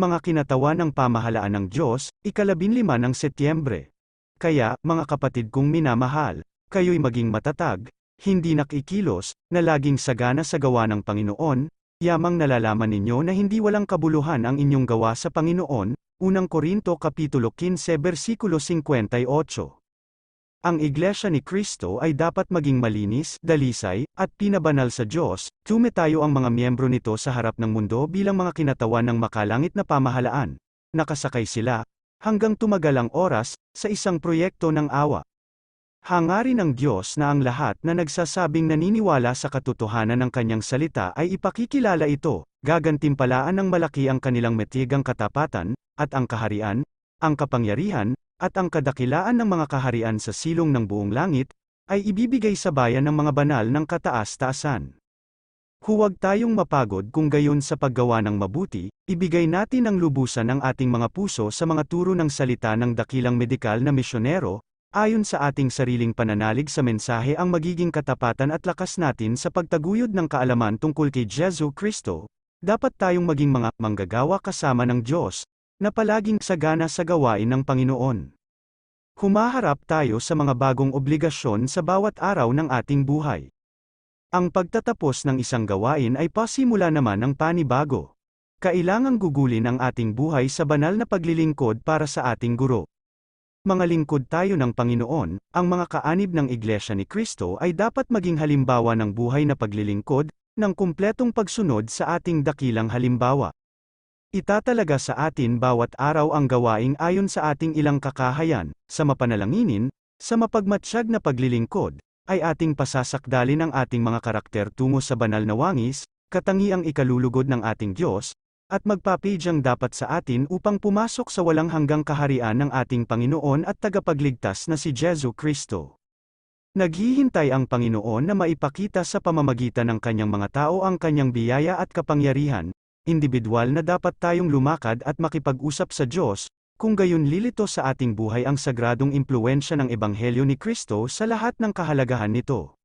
Mga kinatawan ng pamahalaan ng Diyos, ikalabinlima ng Setyembre. Kaya, mga kapatid kong minamahal, kayo'y maging matatag, hindi nakikilos, na laging sagana sa gawa ng Panginoon, yamang nalalaman ninyo na hindi walang kabuluhan ang inyong gawa sa Panginoon, unang Korinto Kapitulo 15 versikulo 58. Ang Iglesia ni Kristo ay dapat maging malinis, dalisay, at pinabanal sa Diyos, tumetayo ang mga miyembro nito sa harap ng mundo bilang mga kinatawan ng makalangit na pamahalaan. Nakasakay sila, hanggang tumagal ang oras, sa isang proyekto ng awa. Hangarin ng Diyos na ang lahat na nagsasabing naniniwala sa katotohanan ng kanyang salita ay ipakikilala ito, gagantimpalaan ng malaki ang kanilang metigang katapatan, at ang kaharian, ang kapangyarihan, at ang kadakilaan ng mga kaharian sa silong ng buong langit, ay ibibigay sa bayan ng mga banal ng kataas-taasan. Huwag tayong mapagod kung gayon sa paggawa ng mabuti, ibigay natin ang lubusan ng ating mga puso sa mga turo ng salita ng dakilang medikal na misyonero, ayon sa ating sariling pananalig sa mensahe ang magiging katapatan at lakas natin sa pagtaguyod ng kaalaman tungkol kay Jesu Kristo, dapat tayong maging mga manggagawa kasama ng Diyos, na palaging sagana sa gawain ng Panginoon. Humaharap tayo sa mga bagong obligasyon sa bawat araw ng ating buhay. Ang pagtatapos ng isang gawain ay pasimula naman ng panibago. Kailangang gugulin ang ating buhay sa banal na paglilingkod para sa ating guro. Mga lingkod tayo ng Panginoon, ang mga kaanib ng Iglesia ni Kristo ay dapat maging halimbawa ng buhay na paglilingkod, ng kumpletong pagsunod sa ating dakilang halimbawa. Itatalaga sa atin bawat araw ang gawaing ayon sa ating ilang kakahayan, sa mapanalanginin, sa mapagmatsyag na paglilingkod, ay ating pasasakdalin ang ating mga karakter tungo sa banal na wangis, katangiang ikalulugod ng ating Diyos, at magpapadyang dapat sa atin upang pumasok sa walang hanggang kaharian ng ating Panginoon at tagapagligtas na si Jesu Kristo. Naghihintay ang Panginoon na maipakita sa pamamagitan ng kanyang mga tao ang kanyang biyaya at kapangyarihan, individual na dapat tayong lumakad at makipag-usap sa Diyos, kung gayon lilito sa ating buhay ang sagradong impluensya ng Ebanghelyo ni Kristo sa lahat ng kahalagahan nito.